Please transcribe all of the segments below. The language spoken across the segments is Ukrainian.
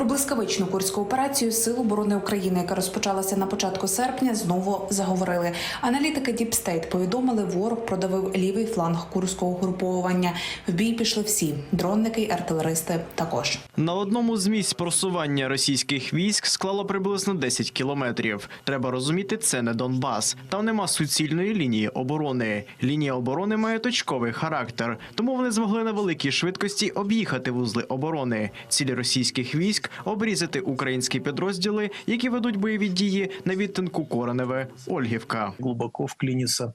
Про блискавичну курську операцію Сил оборони України, яка розпочалася на початку серпня, знову заговорили. Аналітики State повідомили, ворог продавив лівий фланг курського груповування. В бій пішли всі дронники артилеристи. Також На одному з місць просування російських військ склало приблизно 10 кілометрів. Треба розуміти, це не Донбас. Там нема суцільної лінії оборони. Лінія оборони має точковий характер, тому вони змогли на великій швидкості об'їхати вузли оборони. Цілі російських військ обрізати українські підрозділи, які ведуть бойові дії на відтинку Короневе Ольгівка. глубоко вклиниться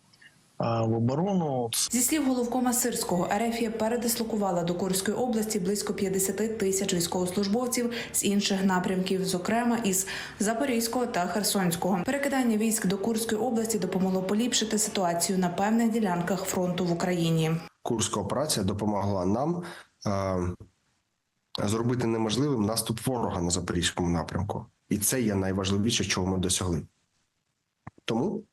а, в оборону. зі слів головкома Сирського, Ерефія передислокувала до Курської області близько 50 тисяч військовослужбовців з інших напрямків, зокрема із Запорізького та Херсонського. Перекидання військ до Курської області допомогло поліпшити ситуацію на певних ділянках фронту в Україні. Курська операція допомогла нам е, зробити неможливим наступ ворога на запорізькому напрямку, і це є найважливіше, чого ми досягли. Тому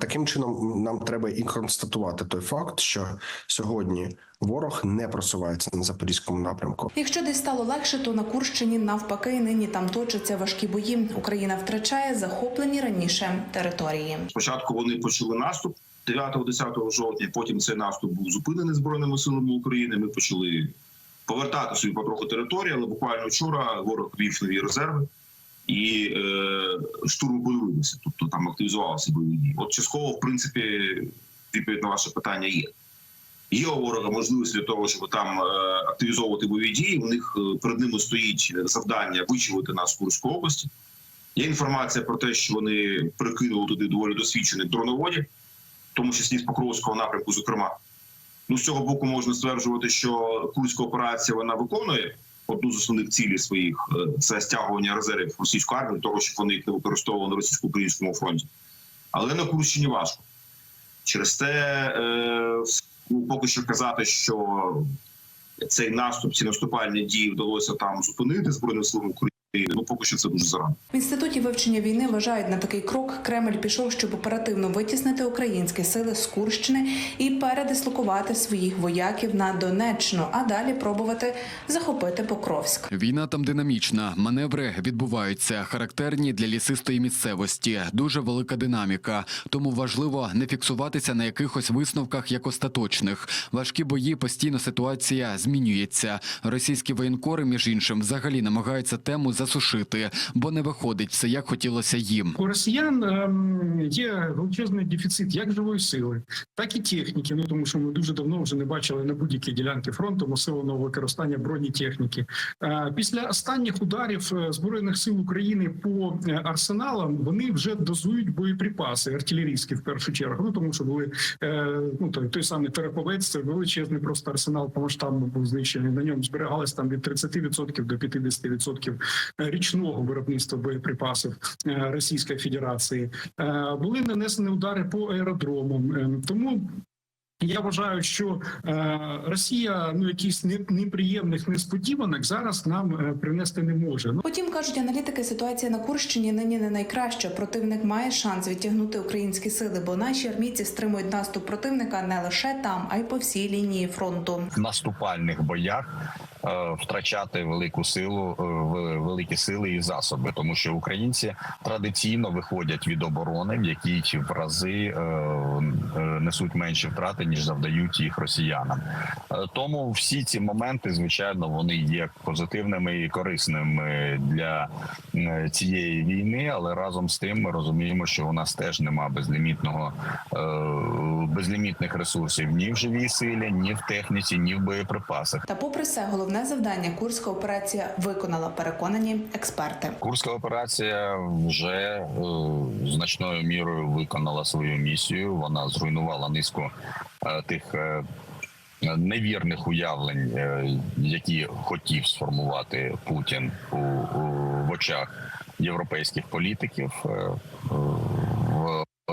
таким чином нам треба і констатувати той факт, що сьогодні ворог не просувається на запорізькому напрямку. Якщо десь стало легше, то на Курщині навпаки нині там точаться важкі бої. Україна втрачає захоплені раніше території. Спочатку вони почали наступ 9-10 жовтня. Потім цей наступ був зупинений збройними силами України. Ми почали повертати собі потроху територію, але буквально вчора ворог вів нові резерви і е, штурм подивилися. Тобто там активізувалися бойові дії. От частково, в принципі, відповідь на ваше питання є. Є у ворога можливість для того, щоб там е, активізовувати бойові дії. У них е, перед ними стоїть завдання вичувати нас з Курської області. Є інформація про те, що вони прикинули туди доволі досвідчених дроноводів, в тому числі з Покровського напрямку, зокрема. Ну, з цього боку можна стверджувати, що Курська операція вона виконує одну з основних цілей своїх е, це стягування резервів російської армії, того, щоб вони їх не використовували на російсько-українському фронті. Але на Курщині важко. Через це е, ну, поки що казати, що цей наступ, ці наступальні дії вдалося там зупинити збройним силам України. Ну поки що це дуже зарано. В інституті вивчення війни вважають на такий крок. Кремль пішов, щоб оперативно витіснити українські сили з Курщини і передислокувати своїх вояків на Донеччину, а далі пробувати захопити Покровськ. Війна там динамічна. Маневри відбуваються, характерні для лісистої місцевості. Дуже велика динаміка. Тому важливо не фіксуватися на якихось висновках як остаточних. Важкі бої постійно ситуація змінюється. Російські воєнкори, між іншим, взагалі намагаються тему засушити, бо не виходить все як хотілося їм. У росіян ем, є величезний дефіцит як живої сили, так і техніки. Ну тому що ми дуже давно вже не бачили на будь-якій ділянці фронту масованого використання бронетехніки. Е, після останніх ударів е, збройних сил України по е, арсеналам вони вже дозують боєприпаси артилерійські в першу чергу. Ну тому що були ну той, той самий Тереповець, це величезний просто арсенал по масштабу був знищений. На ньому зберігалось там від 30% до 50% річного виробництва боєприпасів е, Російської Федерації. Е, Були нанесені удари по аеродромам. Е, Тому я вважаю, що е, Росія ну якісь неприємних несподіванок зараз нам е, принести не може. Ну, Потім кажуть аналітики, ситуація на Курщині нині не найкраща. Противник має шанс відтягнути українські сили, бо наші армійці стримують наступ противника не лише там, а й по всій лінії фронту. в наступальних боях е, втрачати велику силу, е, ве- великі сили і засоби, тому що українці традиційно виходять від оборони, в якій в рази е, е, несуть менші втрати ніж завдають їх росіянам. Е, Тому всі ці моменти, звичайно, вони є позитивними і корисними для е, цієї війни, але разом з тим ми розуміємо, що у нас теж нема безлімітного е, безлімітних ресурсів ні в живій силі, ні в техніці, ні в боєприпасах. Та, попри все, головне завдання курська операція виконала, переконані експерти. Курська операція вже е, значною мірою виконала свою місію. Вона зруйнувала низку е, тих. е, Невірних уявлень, які хотів сформувати Путін у, у в очах європейських політиків,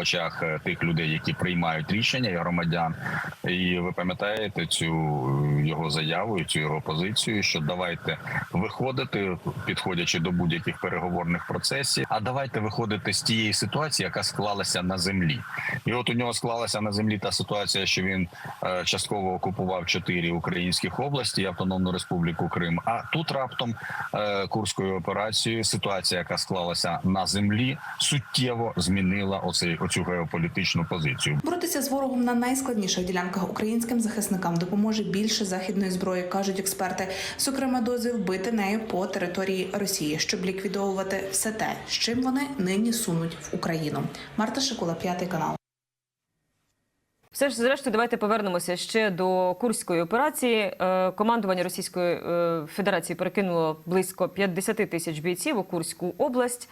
очах е, тих людей, які приймають рішення і громадян. І ви пам'ятаєте цю е, його заяву, цю його позицію, що давайте виходити, підходячи до будь-яких переговорних процесів. А давайте виходити з тієї ситуації, яка склалася на землі. І от у нього склалася на землі та ситуація, що він е, частково окупував чотири українських області, Автономну Республіку Крим. А тут раптом курською операцією ситуація, яка склалася на землі, суттєво змінила оцей оцю геополітичну позицію. Боротися з ворогом на найскладніших ділянках українським захисникам допоможе більше західної зброї, кажуть експерти. Зокрема, дозвіл бити нею по території Росії, щоб ліквідовувати все те, з чим вони нині сунуть в Україну. Марта Шикула, п'ятий канал. Все ж зрештою, давайте повернемося ще до курської операції. Е, Командування Російської е, Федерації перекинуло близько 50 тисяч бійців у Курську область.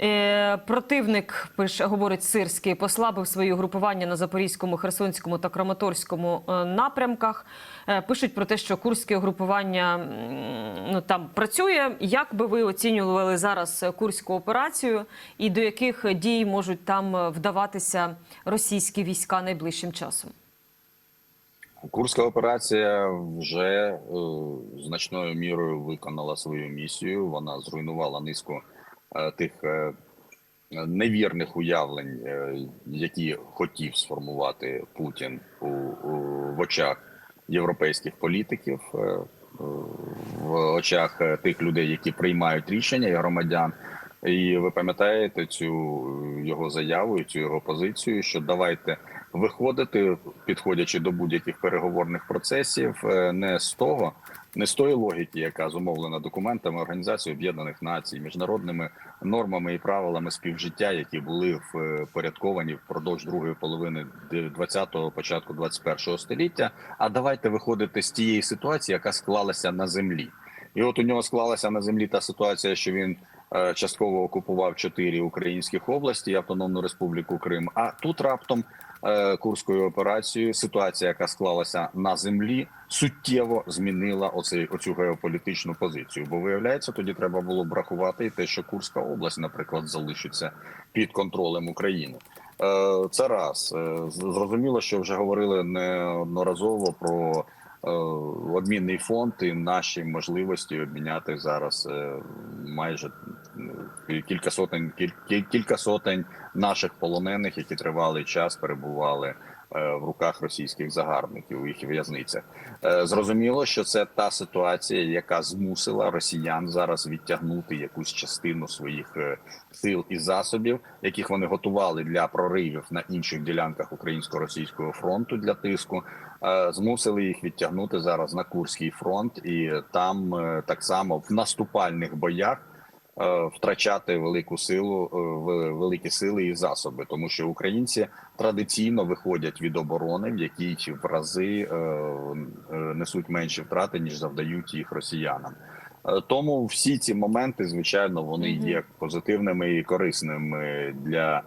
Е, Противник пише, говорить Сирський, послабив свої угрупування на Запорізькому, Херсонському та Краматорському е, напрямках. Е, Пишуть про те, що курське угрупування ну там працює. Як би ви оцінювали зараз курську операцію, і до яких дій можуть там вдаватися російські війська найближчим часом? Курська операція вже е, значною мірою виконала свою місію. Вона зруйнувала низку тих е, невірних уявлень, е, які хотів сформувати Путін у, у в очах європейських політиків, е, е, в очах е, тих людей, які приймають рішення і громадян. І ви пам'ятаєте цю е, його заяву, і цю його позицію, що давайте виходити, підходячи до будь-яких переговорних процесів, е, не з того, не з тої логіки, яка зумовлена документами Організації Об'єднаних Націй, міжнародними нормами і правилами співжиття, які були впорядковані впродовж другої половини 20-го, початку 21-го століття. А давайте виходити з тієї ситуації, яка склалася на землі. І от у нього склалася на землі та ситуація, що він е, частково окупував чотири українських області, Автономну Республіку Крим. А тут раптом е, курською операцією ситуація, яка склалася на землі, суттєво змінила оцей оцю геополітичну позицію. Бо виявляється, тоді треба було б рахувати і те, що Курська область, наприклад, залишиться під контролем України. Е, Це раз Е, зрозуміло, що вже говорили неодноразово про е, обмінний фонд і наші можливості обміняти зараз е, майже е, кілька сотень кіль- кіль- кілька сотень наших полонених, які тривалий час перебували е, в руках російських загарбників у їх в'язницях. Е, Зрозуміло, що це та ситуація, яка змусила росіян зараз відтягнути якусь частину своїх е, сил і засобів, яких вони готували для проривів на інших ділянках українсько-російського фронту для тиску. е, Змусили їх відтягнути зараз на Курський фронт, і там е, так само в наступальних боях е, втрачати велику силу, е, в- великі сили і засоби, тому що українці традиційно виходять від оборони, в якій в рази е, е, несуть менші втрати ніж завдають їх росіянам. Е, Тому всі ці моменти, звичайно, вони є позитивними і корисними для е,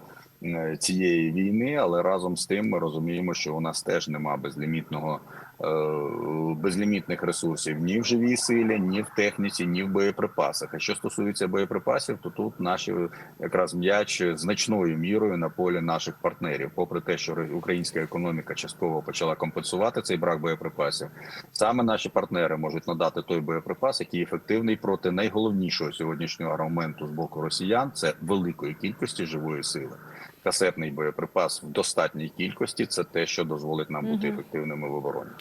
цієї війни, але разом з тим ми розуміємо, що у нас теж нема безлімітного е, безлімітних ресурсів ні в живій силі, ні в техніці, ні в боєприпасах. А що стосується боєприпасів, то тут наші якраз м'яч значною мірою на полі наших партнерів, попри те, що українська економіка частково почала компенсувати цей брак боєприпасів. Саме наші партнери можуть надати той боєприпас, який ефективний проти найголовнішого сьогоднішнього аргументу з боку росіян це великої кількості живої сили. Касетний боєприпас в достатній кількості це те, що дозволить нам бути ефективними в обороні.